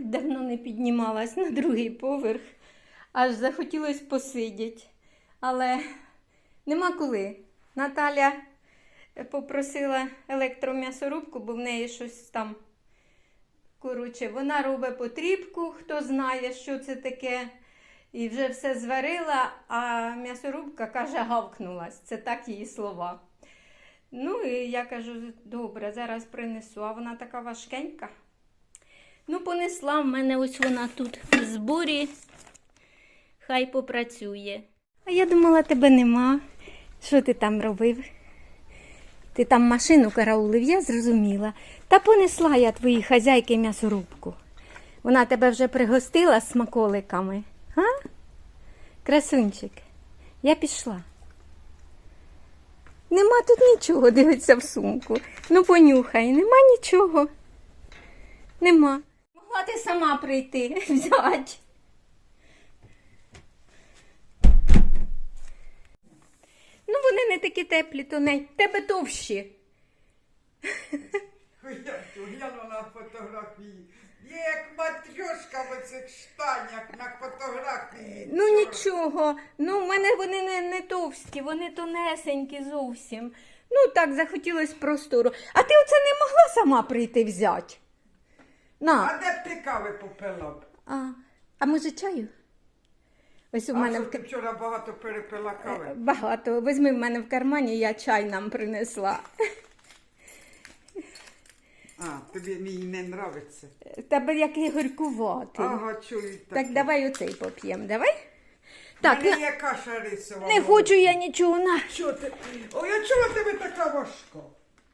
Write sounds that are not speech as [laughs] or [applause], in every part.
давно не піднімалась на другий поверх, аж захотілося посидіти. Але нема коли. Наталя попросила електром'ясорубку, бо в неї щось там. Коротше, вона робить потрібку, хто знає, що це таке. І вже все зварила, а м'ясорубка каже, гавкнулась. Це так її слова. Ну, і я кажу, добре, зараз принесу, а вона така важкенька. Ну, понесла в мене ось вона тут в зборі. Хай попрацює. А я думала, тебе нема. Що ти там робив? Ти там машину караулив, я зрозуміла. Та понесла я твоїй хазяйки м'ясорубку. Вона тебе вже пригостила смаколиками. А? Красунчик, я пішла. Нема тут нічого, дивиться в сумку. Ну, понюхай, нема нічого. Нема. Могла ти сама прийти, [laughs] взяти. Ну, вони не такі теплі, то не тебе товщі. Я глянула на фотографії. Є як матрьошка в оцих штанях на фотографії. Ну нічого. Ну, в мене вони не, не товсті, вони тонесенькі зовсім. Ну, так, захотілося простору. А ти оце не могла сама прийти взяти? На. А де б ти кави попила б? А, а може чаю? Ось у А мене що в ти ка- вчора багато перепила кави? багато. Візьми в мене в кармані, я чай нам принесла. А, тобі мій не нравиться. Тебе який горькуватий. Ага, чую так. Так, давай оцей поп'ємо, давай. Так, мене на- є каша рисова. не хочу я нічого на. Що ти? О, я чула тебе така важка.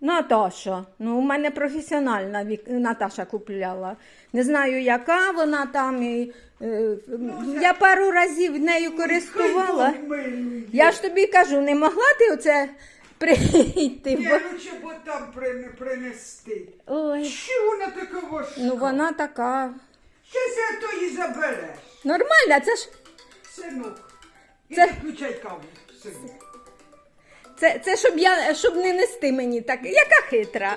Наташа, ну у мене професіональна Вік... Наташа купляла. Не знаю, яка вона там. І, е, я пару разів нею користувала. Хай Я ж тобі кажу, не могла ти оце прийти. Ні, Бо... лучше б там прин- принести. Ой, Що вона така важка? ну вона така. Щось я то її забереш, Нормальна, це ж синок. І Це- не включай каву, синок. Це, це щоб я щоб не нести мені так. Яка хитра?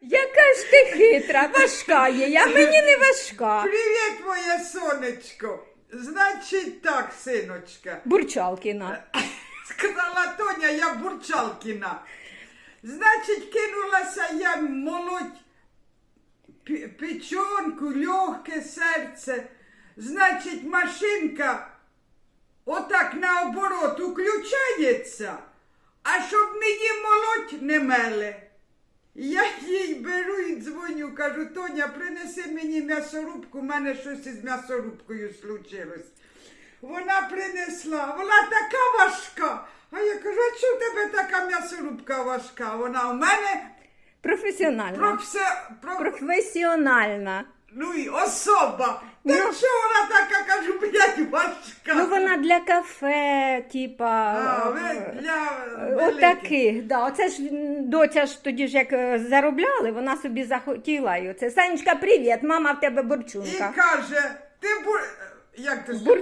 Яка ж ти хитра, важка є, я мені не важка. Привіт, моє сонечко. Значить так, синочка. Бурчалкіна. [laughs] Сказала Тоня, я бурчалкіна. Значить, кинулася я молоть печонку, легке серце. Значить, машинка отак наоборот включається, а щоб мені молоть не меле. Я їй беру і дзвоню, кажу, Тоня, принеси мені м'ясорубку, у мене щось із м'ясорубкою случилось. Вона принесла, вона така важка. А я кажу, а чого в тебе така м'ясорубка важка? Вона у мене Професіональна. все, про, Професіональна. ну і особа. Ну. Так що вона така, кажу, блядь, важка. Ну вона для кафе, типа. А, ви е, для великих. Отаких, да. Оце ж доця ж тоді ж як е, заробляли, вона собі захотіла. І оце. Санечка, привіт, мама в тебе І бурчунка. каже, ти бур... як ти Бур...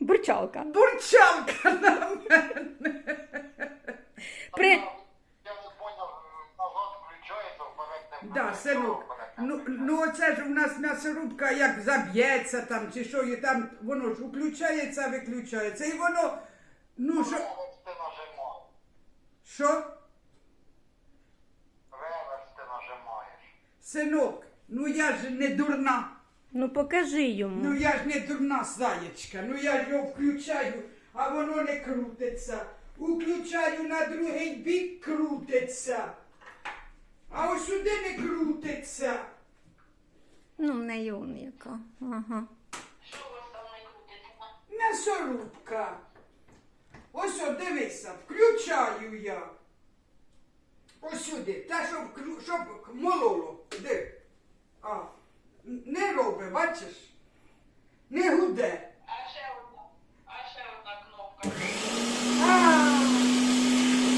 Бурчалка. бурчалка [laughs] на мене. При... Я не понял, назад включається, вперед не Да, синок. Ну, ну оце ж у нас м'ясорубка як заб'ється там, чи що, і там воно ж включається, виключається. І воно, ну що, Реверс ти нажимаєш. що, Реверс ти нажимаєш. синок, ну я ж не дурна. Ну покажи йому. Ну я ж не дурна заєчка, ну я ж його включаю, а воно не крутиться. Включаю на другий бік крутиться. А ось сюди не крутиться. Ну, в неї он яка. Ага. Що у вас там не крутиться? М'ясорубка. Ось о, дивися, включаю я. Ось сюди. Та щоб, щоб мололо. Диви. А. н- Не робить, бачиш? Не гуде. А ще одна, а ще одна кнопка. А,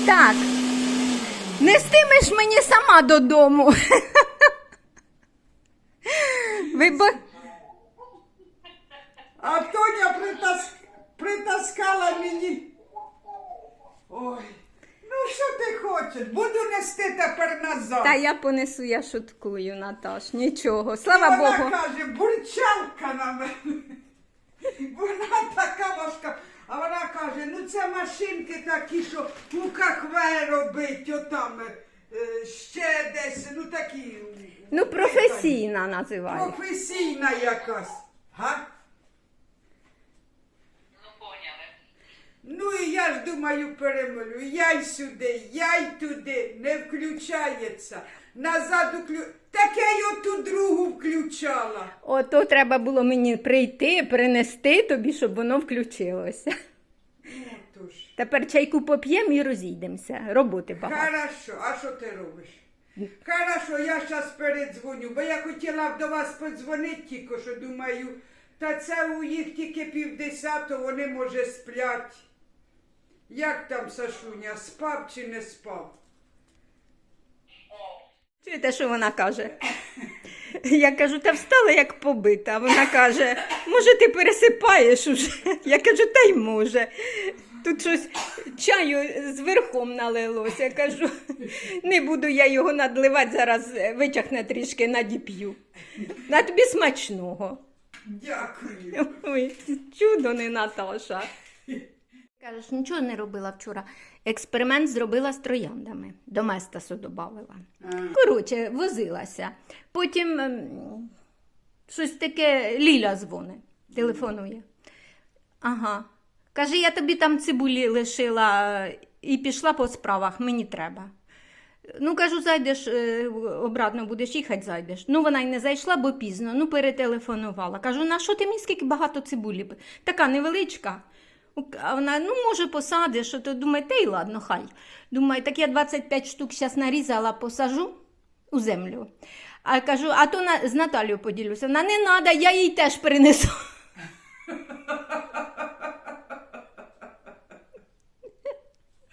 Так. Нестимеш мені сама додому. Ви бо... а Тоня притас... притаскала мені. Ой. Ну що ти хочеш? Буду нести тепер назад. Та я понесу, я шуткую, Наташ. Нічого. І Слава вона Богу. каже, бурчалка на мене. Вона така важка. А вона каже, ну це машинки такі, що у кахве робить, отам е, ще десь, ну такі. Ну, професійна називаю. Професійна якась. Га? Ну, поняли. Ну і я ж думаю, перемолю, я й сюди, я й туди, не включається. Назад уклю... Так я й оту другу включала. Ото треба було мені прийти, принести тобі, щоб воно включилося. Ну. Тепер чайку поп'ємо і розійдемося. Роботи багато. Хорошо, а що ти робиш? Хорошо, я зараз передзвоню, бо я хотіла б до вас подзвонити тільки, що думаю, та це у їх тільки півдесятого, вони може сплять. Як там Сашуня, спав чи не спав? Чуєте, що вона каже? Я кажу, та встала як побита. А Вона каже, може, ти пересипаєш уже? Я кажу, та й може. Тут щось чаю з верхом налилося. Я кажу, не буду я його надливати, зараз витягне трішки надіп'ю. На тобі смачного. Дякую. Ой, чудо не Наташа. Кажеш, нічого не робила вчора. Експеримент зробила з трояндами. До местасу додавала. Коротше, возилася. Потім ем, щось таке Ліля дзвонить, телефонує. Ага. Каже, я тобі там цибулі лишила е, і пішла по справах, мені треба. Ну, кажу, зайдеш е, обратно будеш їхати, зайдеш. Ну, вона й не зайшла, бо пізно. Ну, перетелефонувала. Кажу, на що ти мені скільки багато цибулі? б- Така невеличка. А вона, ну, може, посадиш, а то думає, та й ладно, хай. Думаю, так я 25 штук зараз нарізала, посажу у землю. А кажу, а то на, з Наталією поділюся. Вона не треба, я їй теж принесу.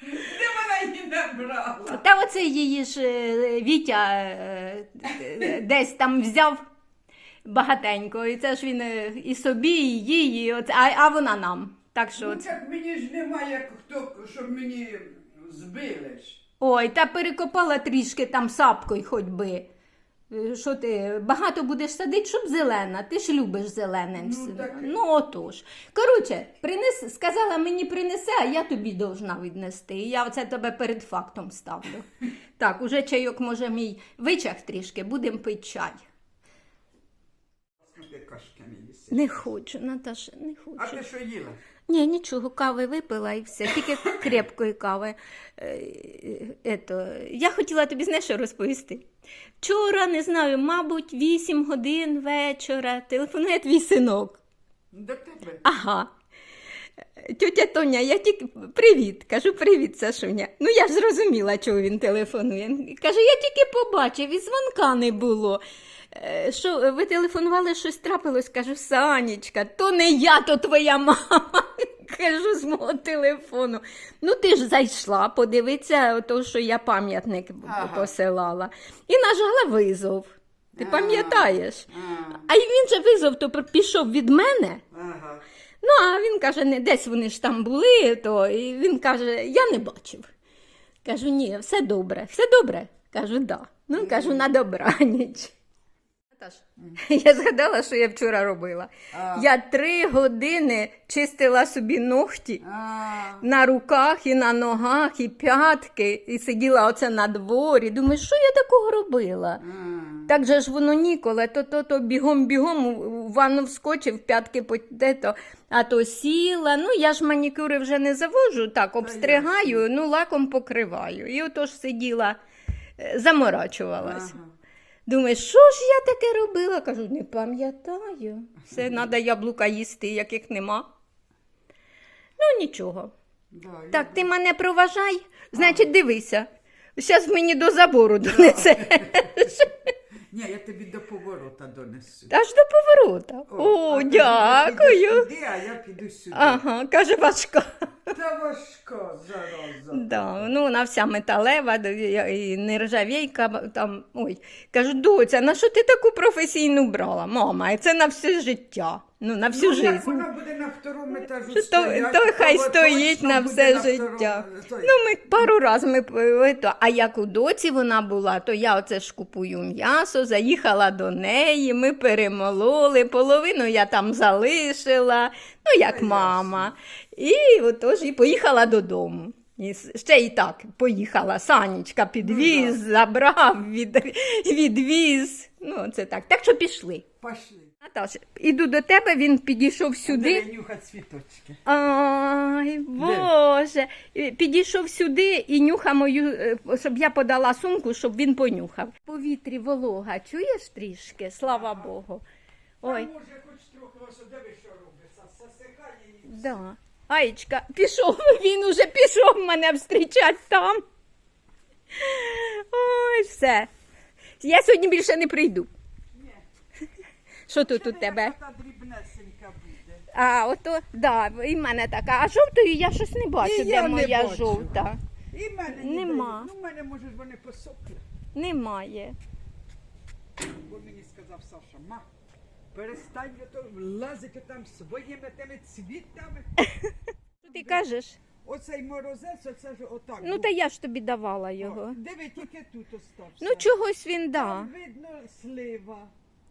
Де вона її не брала? Та оце її ж е, Вітя е, е, десь там взяв багатенько. І це ж він е, і собі, і їй, і оце, а, а вона нам. Так що Ну так мені ж немає хто, щоб мені збили ж. Ой, та перекопала трішки там сапкою хоч би. Е, Що ти багато будеш садити, щоб зелена. Ти ж любиш зелене. Ну, все. так. ну отож. Коротше, принес, сказала мені принесе, а я тобі должна віднести. І я оце тебе перед фактом ставлю. [laughs] Так, уже чайок може мій вичах трішки, будемо пити чай. Ти кашки не їси. Не хочу, Наташа, не хочу. А ти що їла? Ні, нічого, кави випила і все, тільки [laughs] крепкої кави. Ето, я хотіла тобі знаєш, що розповісти. Вчора, не знаю, мабуть, 8 годин вечора телефонує твій синок. До тебе. Ага. Тетя Тоня, я тільки привіт, кажу привіт, Сашуня. Ну я ж зрозуміла, чого він телефонує. Каже, я тільки побачив, і дзвонка не було. Е, Що ви телефонували, щось трапилось? Кажу, Санечка, то не я, то твоя мама. Кажу з мого телефону. Ну ти ж зайшла, подивитися, то, що я пам'ятник Ага. посилала. І нажала визов. Ти пам'ятаєш? А, А він же визов то пішов від мене. ага. Ну, а він каже, не десь вони ж там були, то і він каже, я не бачив. Кажу, ні, все добре, все добре. Кажу, да. Ну, кажу, на добраніч. Наташ, я згадала, що я вчора робила. А. Я три години чистила собі ногті А, на руках і на ногах, і п'ятки, і сиділа оце на дворі. Думаю, що я такого робила? а. Так же ж воно ніколи, то то, то бігом-бігом у- у ванну вскочив, п'ятки то, а то сіла. Ну, я ж манікюри вже не завожу, так, обстригаю, ну, лаком покриваю. І отож сиділа, е, заморачувалась. Ага. Думаю, що ж я таке робила? Кажу, не пам'ятаю. Все, треба яблука їсти, яких нема. Ну, нічого. Да, Так, ти мене проважай, значить, дивися. Зараз мені до забору донесе. [laughs] Ні, я тобі до поворота донесу. Аж до поворота. О, а ти підеш дякую. Сюди, а я піду сюди. Ага, каже важко. Та важко, зараза. Да, ну вона вся металева, д- я- і нержавійка там. Ой, кажу, доця, на що ти таку професійну брала? Мама, і це на все життя. Ну, на всю ну, як вона буде на второму етажу То, стоять, то хай стоїть на все життя. той. Ну, ми пару разів ми е, то, а як у доці вона була, то я оце ж купую м'ясо, заїхала до неї, ми перемололи, половину я там залишила, ну як Та мама. І отож і поїхала додому. І ще і так поїхала. Санічка підвіз, забрав, від, [laughs] відвіз. Ну, це так. Так що пішли. Пошли. Наташа, іду до тебе, він підійшов сюди. Де нюхать цвіточки. Ай, Боже. Підійшов сюди і нюхав мою, е, щоб я подала сумку, щоб він понюхав. В повітрі волога, чуєш трішки? Слава Богу. Ой, Може, хоч трохи ось диви, що робиться. Засихає і да. Аєчка, пішов, [laughs] він уже пішов мене встрічати там. Ой, все. Я сьогодні більше не прийду. Що тут у тебе? Та дрібнесенька буде. А, ото, да, і в мене така. А жовтої я щось не бачу, І де я не моя бачу. жовта. І в мене Нема. Ну, в мене, може, вони посохли. Немає. Бо мені сказав Саша, ма, перестань то лазити там своїми тими цвітами. [laughs] Що ти кажеш? Оцей морозець, оце ж отак. Ну був. та я ж тобі давала О, його. Диви, тільки тут остався. Ну чогось він да. Там видно слива.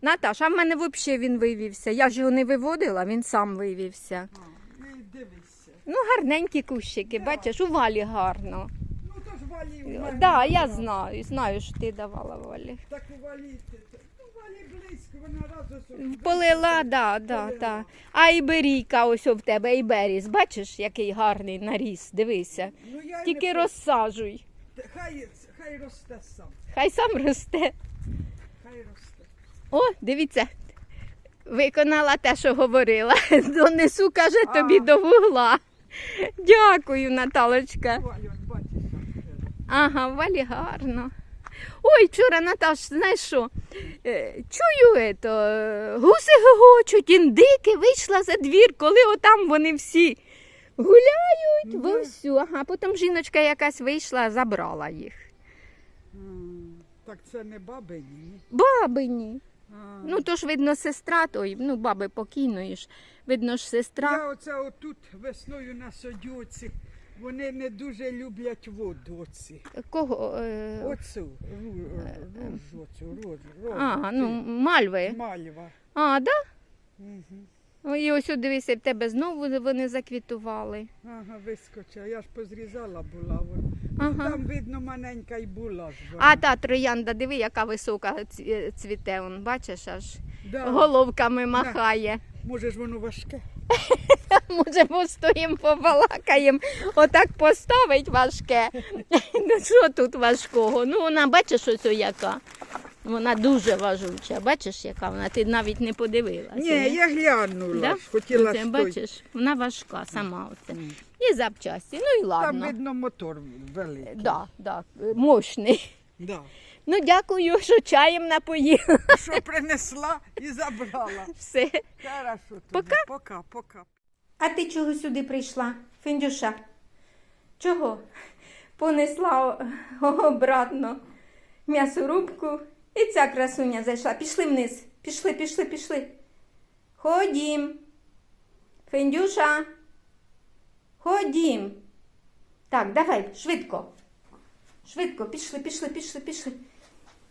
Наташ, а в мене взагалі він вивівся. Я ж його не виводила, він сам вивівся. А, і дивися. Ну, гарненькі кущики, бачиш, у валі гарно. Ну то ж валі в Так, мене да, я знаю, знаю, що ти давала валі. Так у валі, ти- ну валі близько, вона разу собі. Полила, да, да, да. А іберійка ось в тебе, іберіс. Бачиш, який гарний наріс, дивися. Ну, я Тільки не... розсаджуй. Хай, хай росте сам, Хай сам росте. О, дивіться, виконала те, що говорила. [laughs] Донесу, каже, тобі до вугла. Дякую, Наталочка. Ага, валі гарно. Ой, вчора, Наташ, знаєш що? е, Чую, ето, гуси гогочуть, індики, вийшла за двір, коли отам вони всі гуляють Да. вовсю. Ага, потім жіночка якась вийшла, забрала їх. Так це не бабині. Бабині. Ну, то ж, видно, сестра той, ну, баби покійної ж. Видно ж, сестра. Я оце отут весною на содюці. Вони не дуже люблять воду оці. Кого? Е... Оцю, ру- оцю, руж. А, ну, мальви. Мальва. А, да? Мгм. О, І ось, от дивися, в тебе знову вони заквітували. Ага, вискочила. Я ж позрізала була. Вон. Ага. Там видно маленька й була ж вона. А та троянда, диви, яка висока ці- цвіте, он, бачиш, аж да. головками махає. Може ж воно важке? [laughs] Може, постоїмо, побалакаємо, отак поставить важке. [laughs] Ну що тут важкого? Ну вона, бачиш, ось яка. Вона дуже важуча. Бачиш, яка вона? Ти навіть не подивилася. Ні, я глянула. Да? ж, Хотіла Оце, ж той. бачиш, вона важка сама оце. І запчасті. Ну і Там видно мотор великий. Да, да, мощний. Да. Ну, дякую, що чаєм напоїла. Що принесла і забрала. Все. Хорошо. тоді. Пока. Пока, пока. А ти чого сюди прийшла, Фендюша? Чого? Понесла о- обратно м'ясорубку і ця красуня зайшла. Пішли вниз. Пішли, пішли, пішли. Ходім. Фендюша. Ходім. Так, давай, швидко. Швидко, пішли, пішли, пішли, пішли.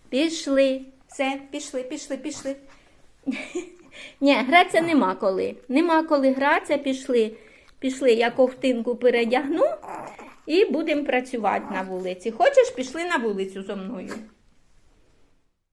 Пішли. Все, пішли, пішли, пішли. [laughs] Ні, гратися нема коли. Нема коли гратися, пішли. Пішли, я ковтинку передягну і будемо працювати на вулиці. Хочеш, пішли на вулицю зо мною.